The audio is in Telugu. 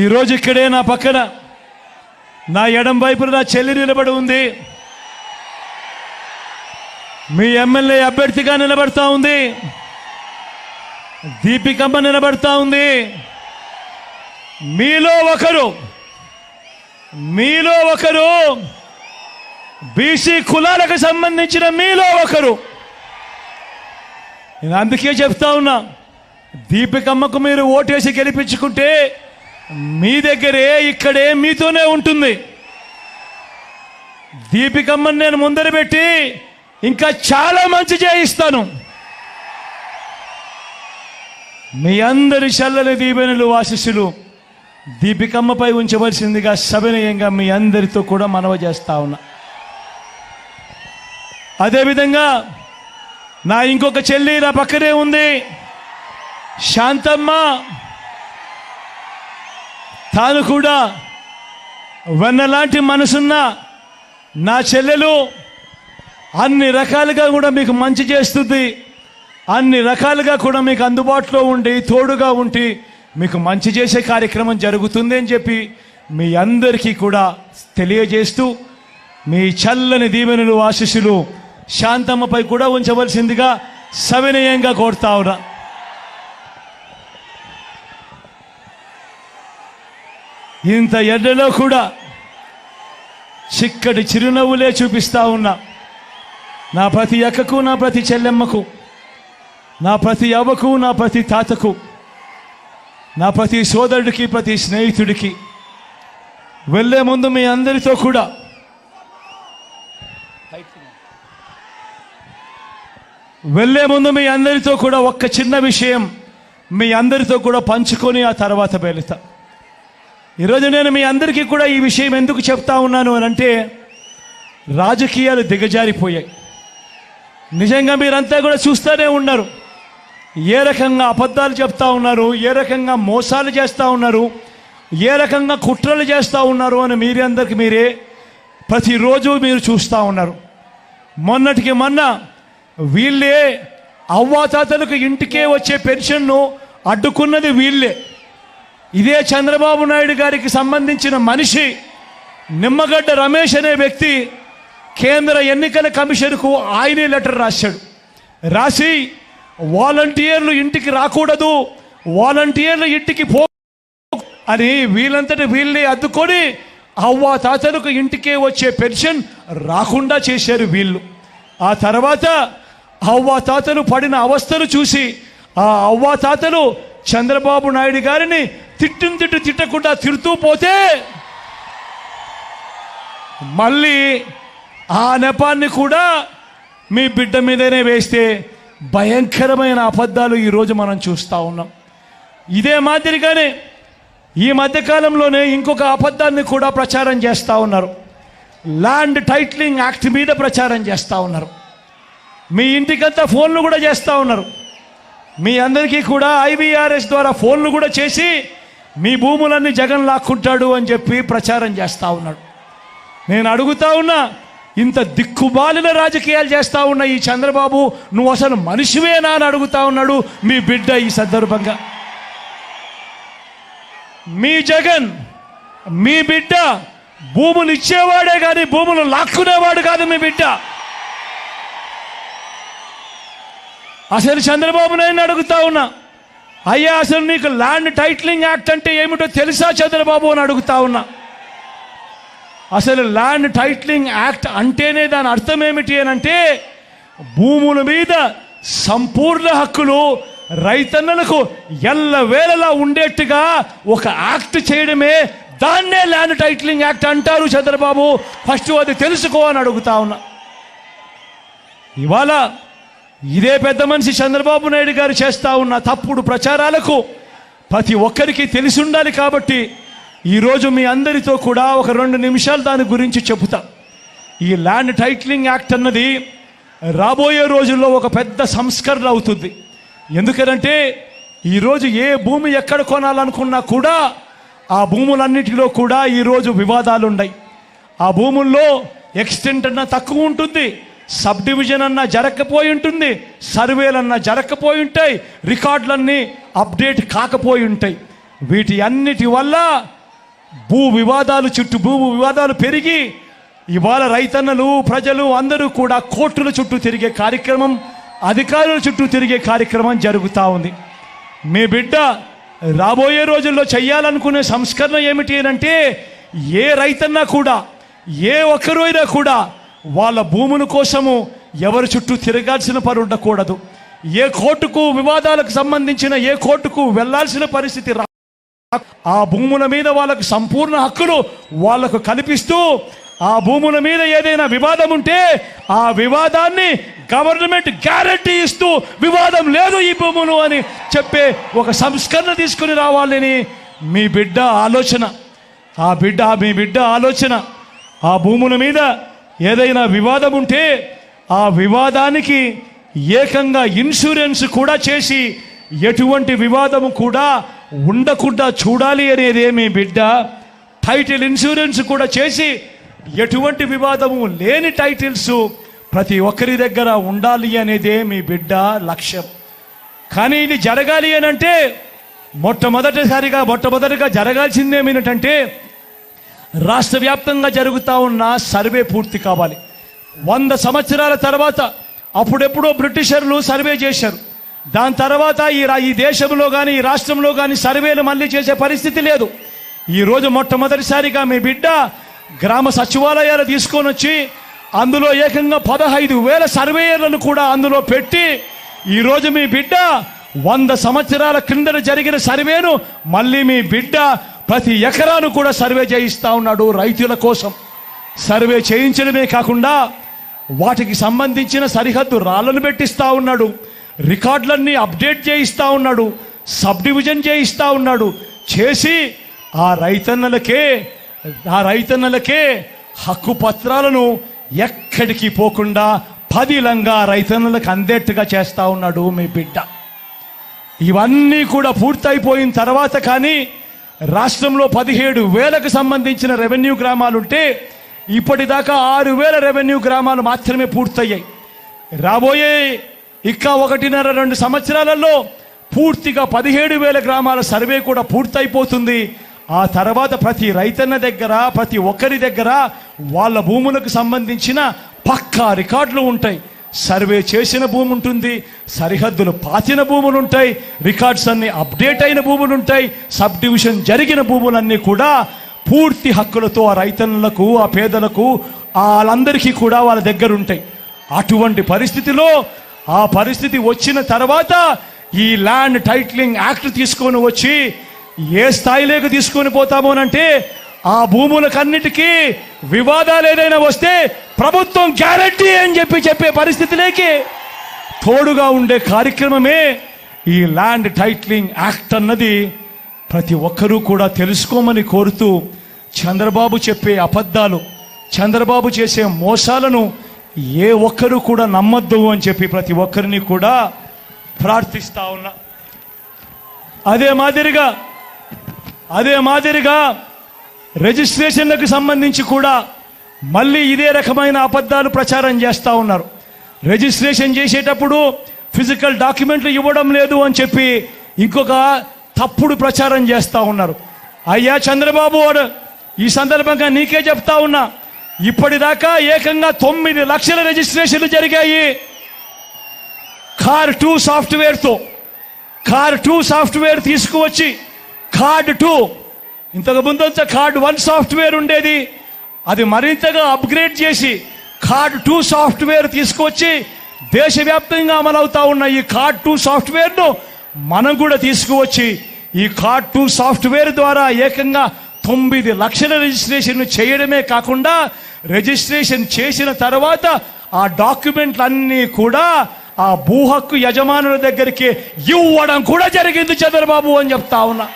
ఈరోజు ఇక్కడే నా పక్కన. నా ఎడం వైపున నా చెల్లి నిలబడి ఉంది. మీ ఎమ్మెల్యే అభ్యర్థిగా నిలబడతా ఉంది. దీపికమ్మ నిలబడతా ఉంది. మీలో ఒకరు మీలో ఒకరు బీసీ కులాలకు సంబంధించిన మీలో ఒకరు. నేను అందుకే చెప్తా ఉన్నా దీపికమ్మకు మీరు ఓటేసి గెలిపించుకుంటే మీ దగ్గరే ఇక్కడే మీతోనే ఉంటుంది. దీపికమ్మని నేను ముందర పెట్టి ఇంకా చాలా మంచి చేయిస్తాను. మీ అందరి చల్లని దీవెనలు ఆశీస్సులు దీపికమ్మపై ఉంచవలసిందిగా సవినయంగా మీ అందరితో కూడా మనవ చేస్తా ఉన్నా. అదేవిధంగా నా ఇంకొక చెల్లి నా పక్కనే ఉంది. శాంతమ్మ తాను కూడా వెన్నలాంటి మనసున్న నా చెల్లెలు అన్ని రకాలుగా కూడా మీకు మంచి చేస్తుంది. అన్ని రకాలుగా కూడా మీకు అందుబాటులో ఉండి తోడుగా ఉండి మీకు మంచి చేసే కార్యక్రమం జరుగుతుంది అని చెప్పి మీ అందరికీ కూడా తెలియజేస్తూ మీ చల్లని దీవెనలు ఆశీస్సులు శాంతమ్మపై కూడా ఉంచవలసిందిగా సవినయంగా కోరుతా ఉన్నా. ఇంత ఎండలో కూడా చిక్కటి చిరునవ్వులే చూపిస్తా ఉన్నా. నా ప్రతి అక్కకు నా ప్రతి చెల్లెమ్మకు నా ప్రతి అవ్వకు నా ప్రతి తాతకు నా ప్రతి సోదరుడికి ప్రతి స్నేహితుడికి వెళ్ళే ముందు మీ అందరితో కూడా వెళ్ళే ముందు మీ అందరితో కూడా ఒక్క చిన్న విషయం మీ అందరితో కూడా పంచుకొని ఆ తర్వాత వెళుతా ఈరోజు నేను మీ అందరికీ కూడా ఈ విషయం ఎందుకు చెప్తా ఉన్నాను అని అంటే రాజకీయాలు దిగజారిపోయాయి. నిజంగా మీరంతా కూడా చూస్తూనే ఉన్నారు. ఏ రకంగా అబద్ధాలు చెప్తా ఉన్నారు ఏ రకంగా మోసాలు చేస్తూ ఉన్నారు ఏ రకంగా కుట్రలు చేస్తూ ఉన్నారు అని మీరే అందరికి మీరే ప్రతిరోజు మీరు చూస్తూ ఉన్నారు. మొన్నటికి మొన్న వీళ్ళే అవ్వాతాతలకు ఇంటికే వచ్చే పెన్షన్ను అడ్డుకున్నది వీళ్ళే. ఇదే చంద్రబాబు నాయుడు గారికి సంబంధించిన మనిషి నిమ్మగడ్డ రమేష్ అనే వ్యక్తి కేంద్ర ఎన్నికల కమిషన్కు ఆయనే లెటర్ రాశాడు. రాసి వాలంటీర్లు ఇంటికి రాకూడదు వాలంటీర్లు ఇంటికి పో అని వీళ్ళంతటి వీళ్ళని అద్దుకొని అవ్వ తాతలకు ఇంటికే వచ్చే పెన్షన్ రాకుండా చేశారు వీళ్ళు. ఆ తర్వాత అవ్వ తాతలు పడిన అవస్థలు చూసి ఆ అవ్వ తాతలు చంద్రబాబు నాయుడు గారిని తిట్టిన తిట్టు తిట్టకుండా తిడుతూ పోతే మళ్ళీ ఆ నెపాన్ని కూడా మీ బిడ్డ మీదనే వేస్తే భయంకరమైన అబద్ధాలు ఈరోజు మనం చూస్తూ ఉన్నాం. ఇదే మాదిరిగానే ఈ మధ్యకాలంలోనే ఇంకొక అబద్ధాన్ని కూడా ప్రచారం చేస్తూ ఉన్నారు. ల్యాండ్ టైట్లింగ్ యాక్ట్ మీద ప్రచారం చేస్తూ ఉన్నారు. మీ ఇంటికంతా ఫోన్లు కూడా చేస్తూ ఉన్నారు. మీ అందరికీ కూడా ఐవీఆర్ఎస్ ద్వారా ఫోన్లు కూడా చేసి మీ భూములన్నీ జగన్ లాక్కుంటాడు అని చెప్పి ప్రచారం చేస్తూ ఉన్నాడు. నేను అడుగుతా ఉన్నా ఇంత దిక్కుబాలిన రాజకీయాలు చేస్తూ ఉన్న ఈ చంద్రబాబు నువ్వు అసలు మనిషివేనా అని అడుగుతా ఉన్నాడు మీ బిడ్డ ఈ సందర్భంగా. మీ జగన్ మీ బిడ్డ భూములు ఇచ్చేవాడే కానీ భూములు లాక్కునేవాడు కాదు మీ బిడ్డ. అసలు చంద్రబాబు నేను అడుగుతా ఉన్నా అయ్యా అసలు నీకు ల్యాండ్ టైట్లింగ్ యాక్ట్ అంటే ఏమిటో తెలుసా చంద్రబాబు అని అడుగుతా ఉన్నా. అసలు ల్యాండ్ టైట్లింగ్ యాక్ట్ అంటేనే దాని అర్థం ఏమిటి అని అంటే భూముల మీద సంపూర్ణ హక్కులు రైతన్నలకు ఎల్లవేళలా ఉండేట్టుగా ఒక యాక్ట్ చేయడమే దాన్నే ల్యాండ్ టైట్లింగ్ యాక్ట్ అంటారు చంద్రబాబు. ఫస్ట్ అది తెలుసుకో అని అడుగుతా ఉన్నా. ఇవాళ ఇదే పెద్ద మనిషి చంద్రబాబు నాయుడు గారు చేస్తూ ఉన్న తప్పుడు ప్రచారాలకు ప్రతి ఒక్కరికి తెలిసి ఉండాలి కాబట్టి ఈరోజు మీ అందరితో కూడా ఒక రెండు నిమిషాలు దాని గురించి చెబుతా. ఈ ల్యాండ్ టైట్లింగ్ యాక్ట్ అన్నది రాబోయే రోజుల్లో ఒక పెద్ద సంస్కరణ అవుతుంది. ఎందుకనంటే ఈరోజు ఏ భూమి ఎక్కడ కొనాలనుకున్నా కూడా ఆ భూములన్నిటిలో కూడా ఈరోజు వివాదాలు ఉన్నాయి ఆ భూముల్లో ఎక్స్టెంట్ అన్న తక్కువ ఉంటుంది. సబ్ డివిజన్ అన్న జరగకపోయి ఉంటుంది సర్వేలన్నా జరగకపోయి ఉంటాయి రికార్డులన్నీ అప్డేట్ కాకపోయి ఉంటాయి. వీటి అన్నిటి వల్ల భూ వివాదాలు చుట్టూ భూ వివాదాలు పెరిగి ఇవాళ రైతన్నలు ప్రజలు అందరూ కూడా కోర్టుల చుట్టూ తిరిగే కార్యక్రమం అధికారుల చుట్టూ తిరిగే కార్యక్రమం జరుగుతూ ఉంది. మీ బిడ్డ రాబోయే రోజుల్లో చేయాలనుకునే సంస్కరణ ఏమిటి అని అంటే ఏ రైతన్నా కూడా ఏ ఒక్కరు కూడా వాళ్ళ భూముల కోసము ఎవరి చుట్టూ తిరగాల్సిన పని ఉండకూడదు. ఏ కోర్టుకు వివాదాలకు సంబంధించిన ఏ కోర్టుకు వెళ్ళాల్సిన పరిస్థితి రా ఆ భూముల మీద వాళ్ళకు సంపూర్ణ హక్కులు వాళ్ళకు కల్పిస్తూ ఆ భూముల మీద ఏదైనా వివాదం ఉంటే ఆ వివాదాన్ని గవర్నమెంట్ గ్యారంటీ ఇస్తూ వివాదం లేదు ఈ భూములు అని చెప్పే ఒక సంస్కరణ తీసుకుని రావాలని మీ బిడ్డ ఆలోచన. ఆ బిడ్డ మీ బిడ్డ ఆలోచన. ఆ భూముల మీద ఏదైనా వివాదం ఉంటే ఆ వివాదానికి ఏకంగా ఇన్సూరెన్స్ కూడా చేసి ఎటువంటి వివాదము కూడా ఉండకుండా చూడాలి అనేది మీ బిడ్డ? టైటిల్ ఇన్సూరెన్స్ కూడా చేసి ఎటువంటి వివాదము లేని టైటిల్స్ ప్రతి ఒక్కరి దగ్గర ఉండాలి అనేదే మీ బిడ్డ లక్ష్యం. కానీ ఇది జరగాలి అని అంటే మొట్టమొదటిసారిగా మొట్టమొదటిగా జరగాల్సింది రాష్ట్ర వ్యాప్తంగా జరుగుతూ ఉన్న సర్వే పూర్తి కావాలి. వంద సంవత్సరాల తర్వాత అప్పుడెప్పుడో బ్రిటిషర్లు సర్వే చేశారు. దాని తర్వాత ఈ రా- ఈ దేశంలో కానీ ఈ రాష్ట్రంలో కానీ సర్వేలు మళ్ళీ చేసే పరిస్థితి లేదు. ఈరోజు మొట్టమొదటిసారిగా మీ బిడ్డ గ్రామ సచివాలయాలు తీసుకొని వచ్చి అందులో ఏకంగా పదహైదు వేల సర్వేయర్లను కూడా అందులో పెట్టి ఈరోజు మీ బిడ్డ వంద సంవత్సరాల క్రిందట జరిగిన సర్వేను మళ్ళీ మీ బిడ్డ ప్రతి ఎకరాను కూడా సర్వే చేయిస్తా ఉన్నాడు రైతుల కోసం. సర్వే చేయించడమే కాకుండా వాటికి సంబంధించిన సరిహద్దు రాళ్ళను పెట్టిస్తూ ఉన్నాడు. రికార్డులన్నీ అప్డేట్ చేయిస్తూ ఉన్నాడు. సబ్ డివిజన్ చేయిస్తూ ఉన్నాడు. చేసి ఆ రైతన్నలకే ఆ రైతన్నలకే హక్కు పత్రాలను ఎక్కడికి పోకుండా పదిలంగా రైతన్నలకు అందేట్టుగా చేస్తూ ఉన్నాడు మీ బిడ్డ. ఇవన్నీ కూడా పూర్తయిపోయిన తర్వాత కానీ రాష్ట్రంలో పదిహేడు వేలకు సంబంధించిన రెవెన్యూ గ్రామాలుంటే ఇప్పటిదాకా ఆరు వేల రెవెన్యూ గ్రామాలు మాత్రమే పూర్తయ్యాయి. రాబోయే ఇంకా ఒకటిన్నర రెండు సంవత్సరాలలో పూర్తిగా పదిహేడు వేల గ్రామాల సర్వే కూడా పూర్తయిపోతుంది. ఆ తర్వాత ప్రతి రైతన్న దగ్గర ప్రతి ఒక్కరి దగ్గర వాళ్ళ భూములకు సంబంధించిన పక్కా రికార్డులు ఉంటాయి. సర్వే చేసిన భూమి ఉంటుంది సరిహద్దులు పాతిన భూములు ఉంటాయి రికార్డ్స్ అన్ని అప్డేట్ అయిన భూములు ఉంటాయి సబ్ డివిజన్ జరిగిన భూములన్నీ కూడా పూర్తి హక్కులతో ఆ రైతన్నులకు ఆ పేదలకు వాళ్ళందరికీ కూడా వాళ్ళ దగ్గర ఉంటాయి. అటువంటి పరిస్థితిలో ఆ పరిస్థితి వచ్చిన తర్వాత ఈ ల్యాండ్ టైటిలింగ్ యాక్ట్ తీసుకొని వచ్చి ఏ స్థాయిలోకి తీసుకొని పోతామోనంటే ఆ భూములకన్నిటికీ వివాదాలు ఏదైనా వస్తే ప్రభుత్వం గ్యారంటీ అని చెప్పి చెప్పే పరిస్థితిలోకి తోడుగా ఉండే కార్యక్రమమే ఈ ల్యాండ్ టైటిలింగ్ యాక్ట్ అన్నది. ప్రతి ఒక్కరూ కూడా తెలుసుకోమని కోరుతూ చంద్రబాబు చెప్పే అబద్ధాలు చంద్రబాబు చేసే మోసాలను ఏ ఒక్కరూ కూడా నమ్మద్దు అని చెప్పి ప్రతి ఒక్కరిని కూడా ప్రార్థిస్తా ఉన్నా. అదే మాదిరిగా అదే మాదిరిగా రిజిస్ట్రేషన్లకు సంబంధించి కూడా మళ్ళీ ఇదే రకమైన అబద్ధాలు ప్రచారం చేస్తూ ఉన్నారు. రిజిస్ట్రేషన్ చేసేటప్పుడు ఫిజికల్ డాక్యుమెంట్లు ఇవ్వడం లేదు అని చెప్పి ఇంకొక తప్పుడు ప్రచారం చేస్తూ ఉన్నారు. అయ్యా చంద్రబాబు వాడు ఈ సందర్భంగా నీకే చెప్తా ఉన్నా ఇప్పటిదాకా ఏకంగా తొమ్మిది లక్షల రిజిస్ట్రేషన్లు జరిగాయి. కార్ టూ సాఫ్ట్వేర్తో కార్ టూ సాఫ్ట్వేర్ తీసుకువచ్చి కార్డ్ టూ ఇంతకు ముందంతా కార్డ్ వన్ సాఫ్ట్వేర్ ఉండేది. అది మరింతగా అప్గ్రేడ్ చేసి కార్డ్ టూ సాఫ్ట్వేర్ తీసుకొచ్చి దేశవ్యాప్తంగా అమలవుతా ఉన్న ఈ కార్డ్ టూ సాఫ్ట్వేర్ను మనం కూడా తీసుకువచ్చి ఈ కార్డ్ టూ సాఫ్ట్వేర్ ద్వారా ఏకంగా తొమ్మిది లక్షల రిజిస్ట్రేషన్ చేయడమే కాకుండా రిజిస్ట్రేషన్ చేసిన తర్వాత ఆ డాక్యుమెంట్లన్నీ కూడా ఆ భూ హక్కు యజమానుల దగ్గరికి ఇవ్వడం కూడా జరిగింది చంద్రబాబు అని చెప్తా ఉన్నా.